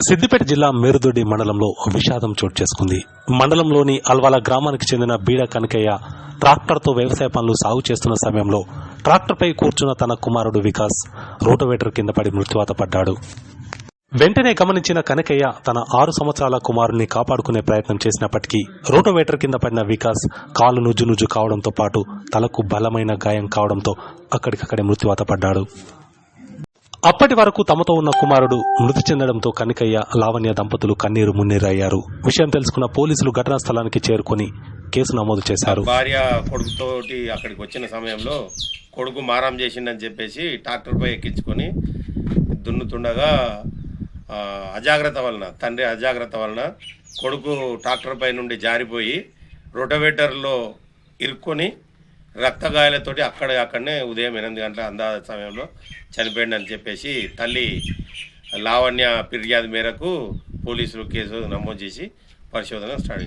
సిద్దిపేట జిల్లా మేరుదొడ్డి మండలంలో విషాదం చోటు చేసుకుంది. మండలంలోని అల్వాల గ్రామానికి చెందిన బీడ కనకయ్య ట్రాక్టర్తో వ్యవసాయ పనులు సాగు చేస్తున్న సమయంలో ట్రాక్టర్పై కూర్చున్న తన కుమారుడు వికాస్ రోటోవేటర్ కింద పడి మృత్యువాత పడ్డాడు. వెంటనే గమనించిన కనకయ్య తన ఆరు సంవత్సరాల కుమారుని కాపాడుకునే ప్రయత్నం చేసినప్పటికీ రోటోవేటర్ కింద పడిన వికాస్ కాలు నుజ్జు నుజ్జు కావడంతో పాటు తలకు బలమైన గాయం కావడంతో అక్కడికక్కడే మృత్యువాత పడ్డాడు. అప్పటి వరకు తమతో ఉన్న కుమారుడు మృతి చెందడంతో కనికయ్య లావణ్య దంపతులు కన్నీరు మున్నీరయ్యారు. విషయం తెలుసుకున్న పోలీసులు ఘటనా స్థలానికి చేరుకొని కేసు నమోదు చేశారు. భార్య కొడుకుతోటి అక్కడికి వచ్చిన సమయంలో కొడుకు మారం చేసిండని చెప్పేసి ట్రాక్టర్పై ఎక్కించుకొని దున్నుతుండగా అజాగ్రత్త వలన తండ్రి అజాగ్రత్త వలన కొడుకు ట్రాక్టర్ పై నుండి జారిపోయి రొటవేటర్లో ఇరుక్కొని రక్తగాయాలతోటి అక్కడ అక్కడనే ఉదయం ఎనిమిది గంటల అందాజ సమయంలో చనిపోయిందని చెప్పేసి తల్లి లావణ్య ఫిర్యాదు మేరకు పోలీసులు కేసు నమోదు చేసి పరిశోధన స్టార్ట్